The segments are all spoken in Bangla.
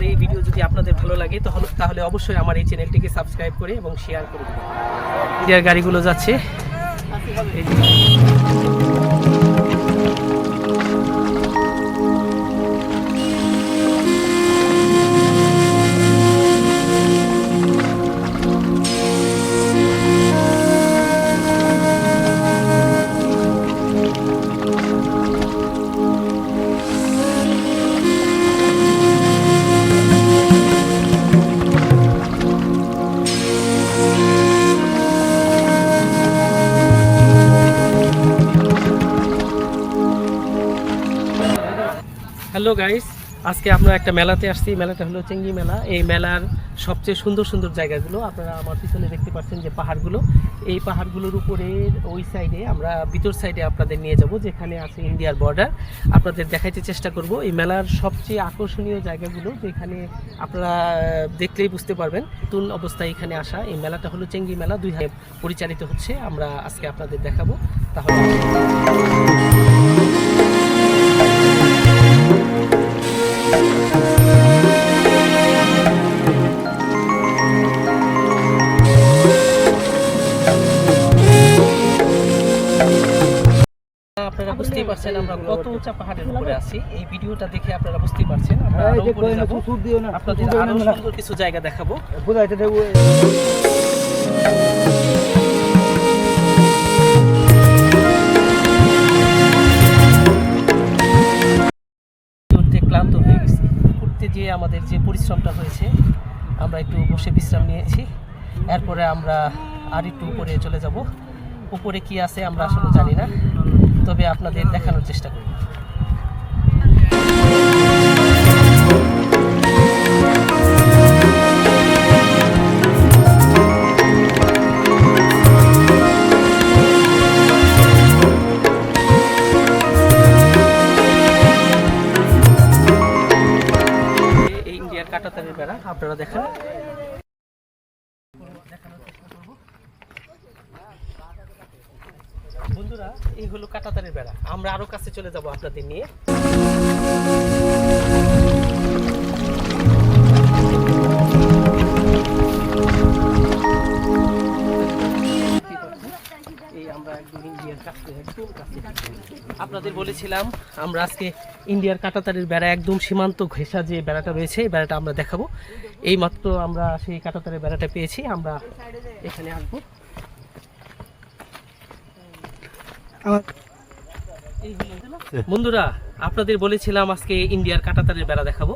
আমার এই ভিডিও যদি আপনাদের ভালো লাগে, তাহলে তাহলে অবশ্যই আমার এই চ্যানেলটিকে সাবস্ক্রাইব করে এবং শেয়ার করে দেবেন। গাড়িগুলো যাচ্ছে। হ্যালো গাইস, আজকে আমরা একটা মেলাতে আসছি। মেলাটা হলো চেঙ্গি মেলা। এই মেলার সবচেয়ে সুন্দর সুন্দর জায়গাগুলো আপনারা আমার পিছনে দেখতে পাচ্ছেন যে পাহাড়গুলো। এই পাহাড়গুলোর উপরে ওই সাইডে আমরা ভিতর সাইডে আপনাদের নিয়ে যাব, যেখানে আছে ইন্ডিয়ার বর্ডার আপনাদের দেখাইতে চেষ্টা করব। এই মেলার সবচেয়ে আকর্ষণীয় জায়গাগুলো, যেখানে আপনারা দেখলেই বুঝতে পারবেন নতুন অবস্থায় এখানে আসা। এই মেলাটা হলো চেঙ্গি মেলা। দুই হাজার পরিচালিত হচ্ছে। আমরা আজকে আপনাদের দেখাবো। তাহলে বুঝতেই পারছেন আমরা কত উঁচা পাহাড়ের উপরে আছি। এই ভিডিওটা দেখে আপনারা বুঝতেই পারছেন। আমরা আরও উপরে যাব। আপনাদের আরও সুন্দর কিছু জায়গা দেখাবো। ক্লান্ত হয়ে গেছি। করতে যে আমাদের যে পরিশ্রমটা হয়েছে আমরা একটু বসে বিশ্রাম নিয়েছি। এরপরে আমরা আর একটু উপরে চলে যাব। উপরে কি আছে আমরা আসলে জানি না। তবে আপনাদের দেখানোর চেষ্টা করব এই হলো কাটাতারের বেড়া। আমরা আরও কাছে চলে যাব আপনাদের নিয়ে। আপনাদের বলেছিলাম, আমরা আজকে ইন্ডিয়ার কাটাতারের বেড়া একদম সীমান্ত ঘেঁষা যে বেড়াটা রয়েছে, এই বেড়াটা আমরা দেখাবো। এই মাত্র আমরা সেই কাটাতারের বেড়াটা পেয়েছি, আমরা এখানে আসব এই হলো এটা না? বন্ধুরা আপনাদের বলেছিলাম আজকে ইন্ডিয়ার কাটাতারের বেড়া দেখাবো।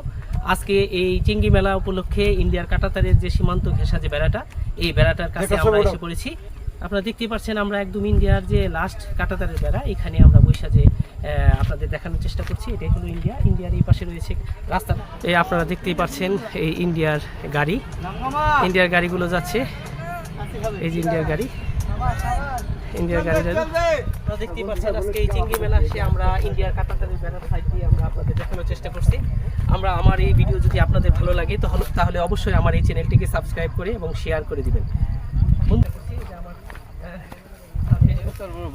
আজকে এই চিঙ্গি মেলা উপলক্ষে ইন্ডিয়ার কাটাতারের যে সীমান্ত ঘেঁষা যে বেড়াটা এই বেড়াটার কাছে আমরা এসে পড়েছি। আপনারা দেখতেই পাচ্ছেন আমরা একদম ইন্ডিয়ার যে লাস্ট কাটাতারের বেড়া এখানে আমরা বৈশা যে আপনাদের দেখানোর চেষ্টা করছি। এটাই হলো ইন্ডিয়া। ইন্ডিয়ার এই পাশে রয়েছে রাস্তা। এই আপনারা দেখতেই পাচ্ছেন এই ইন্ডিয়ার গাড়ি। ইন্ডিয়ার গাড়িগুলো যাচ্ছে। এই যে ইন্ডিয়ার গাড়ি। ইন্ডিয়ার গাড়ি আপনারা দেখতেই পাচ্ছেন আজকে এই চিংড়ি মেলা এসে আমরা ইন্ডিয়ার কাটাতারের ব্যানার সাইড দিয়ে আমরা আপনাদের দেখানোর চেষ্টা করছি। আমরা আমার এই ভিডিও যদি আপনাদের ভালো লাগে তাহলে তাহলে অবশ্যই আমার এই চ্যানেলটিকে সাবস্ক্রাইব করে এবং শেয়ার করে দিবেন।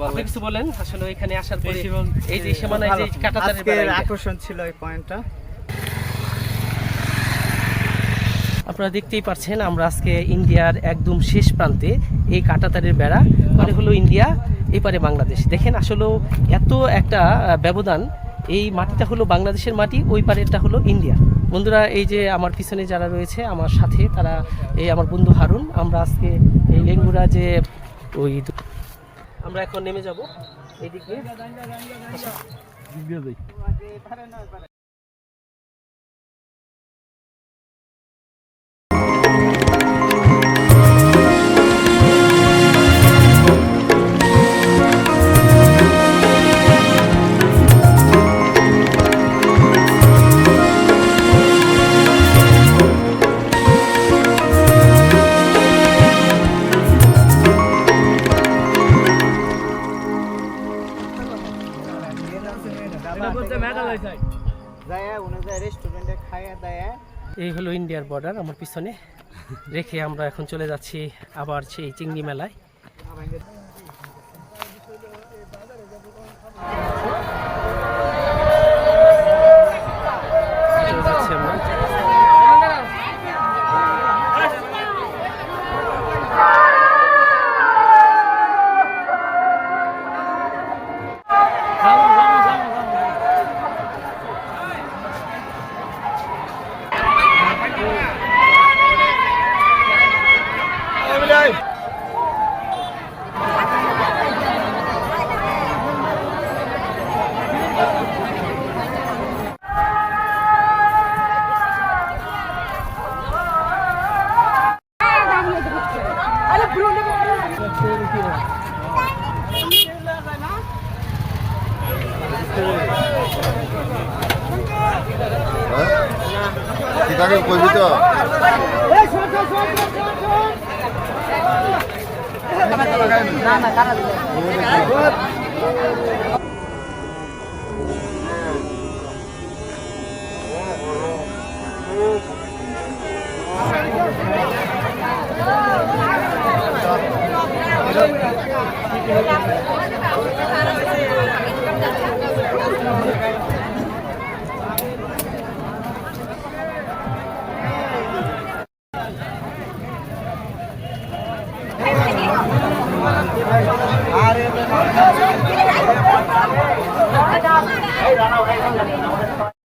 আপনি কিছু বলেন? আসলে এখানে আসার পরে এই যে সীমানায় যে কাটাতারের। আকর্ষণ ছিল এই পয়েন্টটা আপনারা দেখতেই পাচ্ছেন আমরা আজকে ইন্ডিয়ার একদম শেষ প্রান্তে এই কাটাতারের বেড়া মানে হলো ইন্ডিয়া, এপারে বাংলাদেশ। দেখেন আসলেও এত একটা ব্যবধান, এই মাটিটা হলো বাংলাদেশের মাটি, ওই পারেরটা হলো ইন্ডিয়া। বন্ধুরা, এই যে আমার পিছনে যারা রয়েছে, আমার সাথে, তারা এই আমার বন্ধু হারুন, আমরা আজকে এই লেঙ্গুরা যে ওই আমরা এখন নেমে যাব। রেস্টুরেন্টে খাইয়া দেয়। এই হলো ইন্ডিয়ার বর্ডার আমার পিছনে। রেখে আমরা এখন চলে যাচ্ছি আবার সেই চিংড়ি মেলায়। যাচ্ছি আমরা। ঠিকাকে কইবি তো না না কারা Thank you. Đi ra đâu đây? Bác.